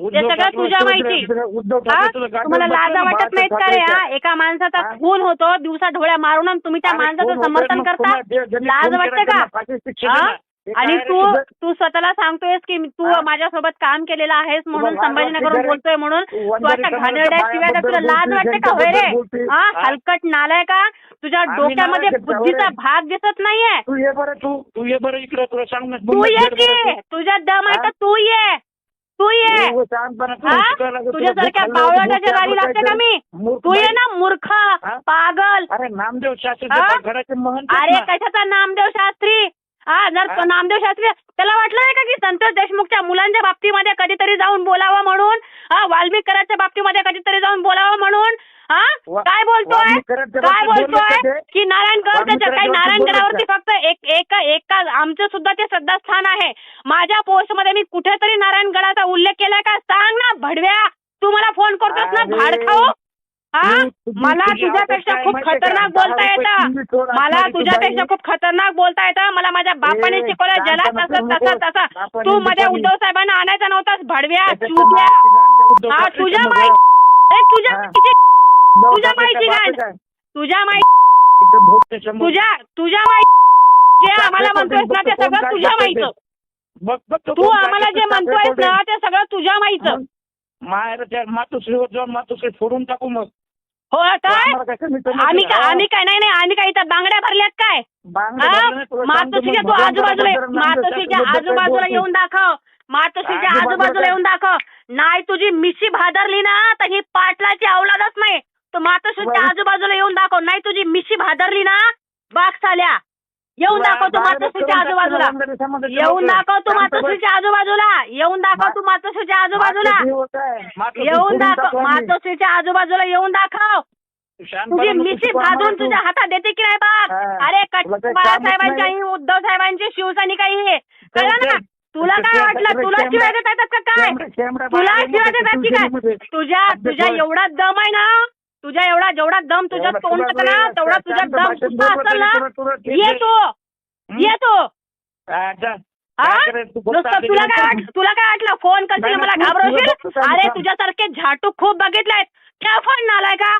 उद्धव सगळं तुझ्या माहिती. राहतात. उद्धव हा? ठाकरे तुझं गाडीवर तुम्हाला बसलं लाजा ना, वाटत नाहीत का रे. हा एका माणसाचा हा? खून होतो दिवसा ढोळ्या मारून आणि तुम्ही त्या अरे, माणसाचं कोण होतं? समर्थन मग करता पुन्हा जे- ज्यांनी लाज खून वाटतं केला का? त्यांना फाशीची शिक्षा हा? द्या. हे आणि काय रे तू तुझं? तू स्वतःला सांगतोयस की तू हा? माझ्यासोबत काम केलेलं आहेस म्हणून तुला लाज संभाजीनगरहून वाटते का रे? बोलतोय म्हणून तू तू वंजारी आता समाजाच्या घाणेरड्या शिवाय तर तुला लाज बोलते, वाटते का होय रे बोलते. हा हा? हलकट नालाय का तुझ्या आम्ही डोक्यामध्ये नालायक आहेत का, बुद्धीचा? भाग दिसत नाहीये तू ये बरं तू तू ये बरं इकडे तुला सांग ना तू ये बरं, की. तुझ्या दम आहे हा? तर तू ये तू ये तुझ्यासारख्या भूक गाडी लागते का मी तू ये. ना मूर्ख? पागल अरे नामदेव? शास्त्री अरे. कशाचा नामदेव शास्त्री हा जर? नामदेव शास्त्री त्याला वाटलं नाही का की संतोष देशमुखच्या मुलांच्या बाबतीमध्ये कधीतरी जाऊन बोलावं म्हणून हा वाल्मिकराच्या बाबतीमध्ये कधीतरी जाऊन बोलावं म्हणून हा? काय बोलतोय? काय का बोलतोय? की नारायणगड काही वाल्मिकराच्या बाबतीत नारायणगडावरती फक्त एक एका एका आमचं सुद्धा ते श्रद्धास्थान आहे. माझ्या पोस्टमध्ये मी कुठेतरी नारायणगडाचा उल्लेख केलाय का? सांग ना भडव्या. तू मला फोन करतोस ना अरे, भाडखाऊ हा? मला तुझी तुझ्यापेक्षा खूप खतरनाक? बोलता येतं. मला तुझ्यापेक्षा. खूप खतरनाक बोलता येतं. मला माझ्या बापाने शिकवलं शांतपणा तसं तसं. तसं. तू मध्ये. उद्धव साहेबांना आणायचा नव्हतास भडव्या त्याच्या हा तुझ्या तुझ्या तुझ्या माहिती? तुझ्या माहिती. तुझ्या तुझ्या माहिती जे आम्हाला म्हणतोयस ना ते सगळं तुझ्या माहिती तो आम्हाला जे म्हणतोयस रेकॉर्डिंग. ना ते सगळं तुझ्या माहिती माहेरच्या मातोश्रीवर जाऊन मातोश्री फोडून टाकू मग हो काय आम्ही? काय आम्ही काय नाही नाही आम्ही काय इथं बांगड्या भरल्यात काय हा? मातोश्रीच्या तू आजूबाजूला मातोश्रीच्या आजूबाजूला? येऊन दाखव मातोश्रीच्या आजूबाजूला? येऊन दाखव नाही तुझी मिशी भादरली ना तर ही पाटलाची अवलादच नाही मातोश्रीच्या. आजूबाजूला येऊन दाखव नाही तुझी मिशी भादरली ना बाग साल्या येऊन दाखव तू मातोश्रीच्या आजूबाजूला येऊन. दाखव तू. मातोश्रीच्या आजूबाजूला येऊन दाखव तू मातोश्रीच्या आजूबाजूला येऊन दाखव. मातोश्रीच्या आजूबाजूला येऊन दाखव तुझी मिशी भाजून. तुझ्या हातात देते की नाही हा. अरे तुला काही कामच बाळासाहेबांची नाही. आई उद्धव साहेबांची शिवसैनिक आहे कळलं ना तुला काय वाटलं तुला शिवाय देत येतात का काय तुला शिवाय देतात की. काय तुझ्या तुझ्या. एवढा दम आहे ना तुझ्या एवढा जेवढा दम तुझ्या तोंडात ना तेवढा शांत तुझा दम सुद्धा असेल ना ये आहे. तू हं? ये तू. नुसतं तुला काय तुला काय वाटलं? फोन करशील मला घाबरवशील? अरे. तुझ्यासारखे झाटू खूप बघितलेत. त्या फोन आलाय का